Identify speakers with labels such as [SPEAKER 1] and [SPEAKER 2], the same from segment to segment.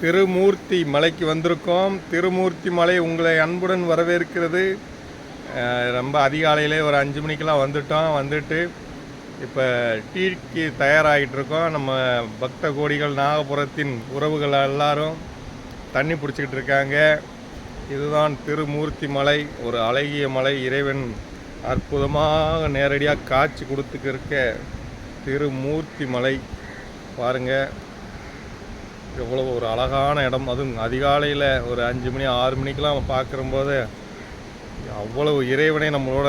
[SPEAKER 1] திருமூர்த்தி மலைக்கு வந்திருக்கோம். திருமூர்த்தி மலை உங்களை அன்புடன் வரவேற்கிறது. ரொம்ப அதிகாலையிலே ஒரு அஞ்சு மணிக்கெலாம் வந்துட்டோம். வந்துட்டு இப்போ டீக்கு தயாராகிட்டு இருக்கோம் நம்ம பக்த கோடிகள் நாகபுரத்தின் உறவுகள் எல்லாரும் தண்ணி பிடிச்சிக்கிட்டு இருக்காங்க. இதுதான் திருமூர்த்தி மலை. ஒரு அழகிய மலை. இறைவன் அற்புதமாக நேரடியாக காட்சி கொடுத்துக்கிருக்க திருமூர்த்தி மலை. பாருங்கள் எவ்வளோ ஒரு அழகான இடம். அதுவும் அதிகாலையில் ஒரு அஞ்சு மணி ஆறு மணிக்கெலாம் பார்க்குறம்போது அவ்வளவு இறைவனை நம்மளோட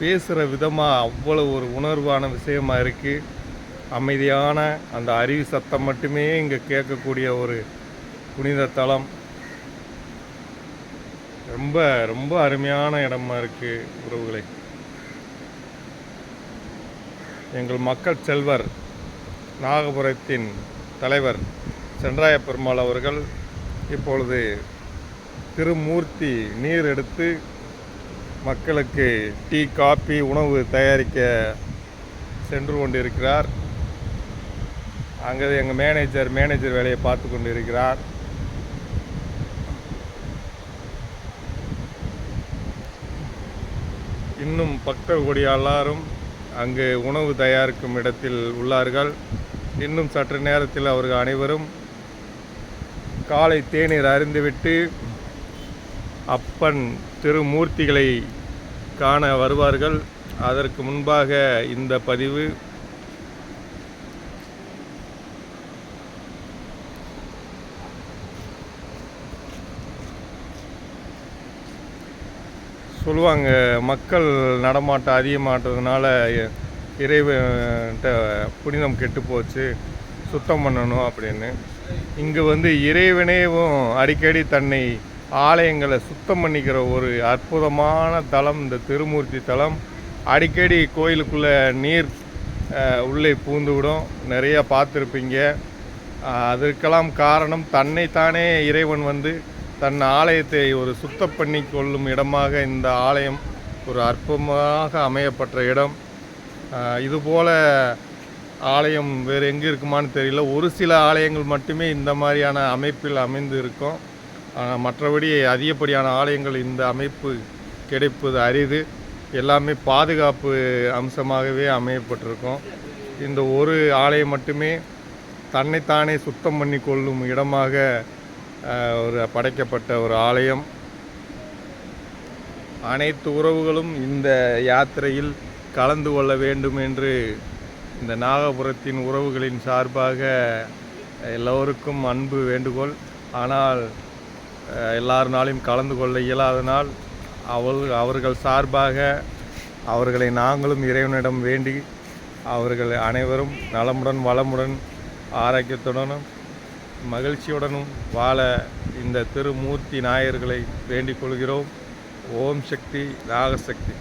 [SPEAKER 1] பேசுகிற விதமாக அவ்வளவு ஒரு உணர்வான விஷயமா இருக்குது அமைதியான அந்த அருவி சத்தம் மட்டுமே இங்கே கேட்கக்கூடிய ஒரு புனித தலம். ரொம்ப ரொம்ப அருமையான இடமா இருக்குது உறவுகளை. எங்கள் மக்கள் செல்வர் நாகபுரத்தின் தலைவர் சென்றாய பெருமாள் அவர்கள் இப்பொழுது திருமூர்த்தி நீர் எடுத்து மக்களுக்கு டீ காபி உணவு தயாரிக்க சென்று கொண்டிருக்கிறார். அங்கே எங்கள் மேனேஜர் மேனேஜர் வேலையை பார்த்து கொண்டிருக்கிறார். இன்னும் பக்தர் கொடி எல்லாரும் அங்கு உணவு தயாரிக்கும் இடத்தில் உள்ளார்கள். இன்னும் சற்று நேரத்தில் அவர்கள் அனைவரும் காலை தேநீர் அறிந்துவிட்டு அப்பன் திருமூர்த்திகளை காண வருவார்கள். அதற்கு முன்பாக இந்த பதிவு. சொல்லுவாங்க மக்கள் நடமாட்டம் அதிகமாட்டதுனால இறைவன்கிட்ட புனிதம் கெட்டு போச்சு சுத்தம் பண்ணணும் அப்படின்னு. இங்கே வந்து இறைவனேவும் அடிக்கடி தன்னை ஆலயங்களை சுத்தம் பண்ணிக்கிற ஒரு அற்புதமான தலம் இந்த திருமூர்த்தி தலம். அடிக்கடி கோயிலுக்குள்ளே நீர் உள்ளே பூந்து விடும் பார்த்துருப்பீங்க. அதற்கெல்லாம் காரணம் தன்னைத்தானே இறைவன் வந்து தன் ஆலயத்தை ஒரு சுத்தம் பண்ணி கொள்ளும் இடமாக இந்த ஆலயம் ஒரு அற்புதமாக அமையப்பட்ட இடம். இதுபோல் ஆலயம் வேறு எங்கே இருக்குமான்னு தெரியல. ஒரு சில ஆலயங்கள் மட்டுமே இந்த மாதிரியான அமைப்பில் அமைந்து இருக்கும். ஆனால் மற்றபடி அதிகப்படியான ஆலயங்கள் இந்த அமைப்பு கிடைப்பது அரிது. எல்லாமே பாதுகாப்பு அம்சமாகவே அமையப்பட்டிருக்கும். இந்த ஒரு ஆலயம் மட்டுமே தன்னைத்தானே சுத்தம் பண்ணி கொள்ளும் இடமாக ஒரு படைக்கப்பட்ட ஒரு ஆலயம். அனைத்து உறவுகளும் இந்த யாத்திரையில் கலந்து கொள்ள வேண்டும் என்று இந்த நாகபுரத்தின் உறவுகளின் சார்பாக எல்லோருக்கும் அன்பு வேண்டுகோள். ஆனால் எல்லாருனாலையும் கலந்து கொள்ள இயலாதனால் அவள் அவர்கள் சார்பாக அவர்களை நாங்களும் இறைவனிடம் வேண்டி அவர்கள் அனைவரும் நலமுடன் வளமுடன் ஆரோக்கியத்துடனும் மகிழ்ச்சியுடனும் வாழ இந்த திருமூர்த்தி நாயர்களை வேண்டிக் கொள்கிறோம். ஓம் சக்தி நாகசக்தி.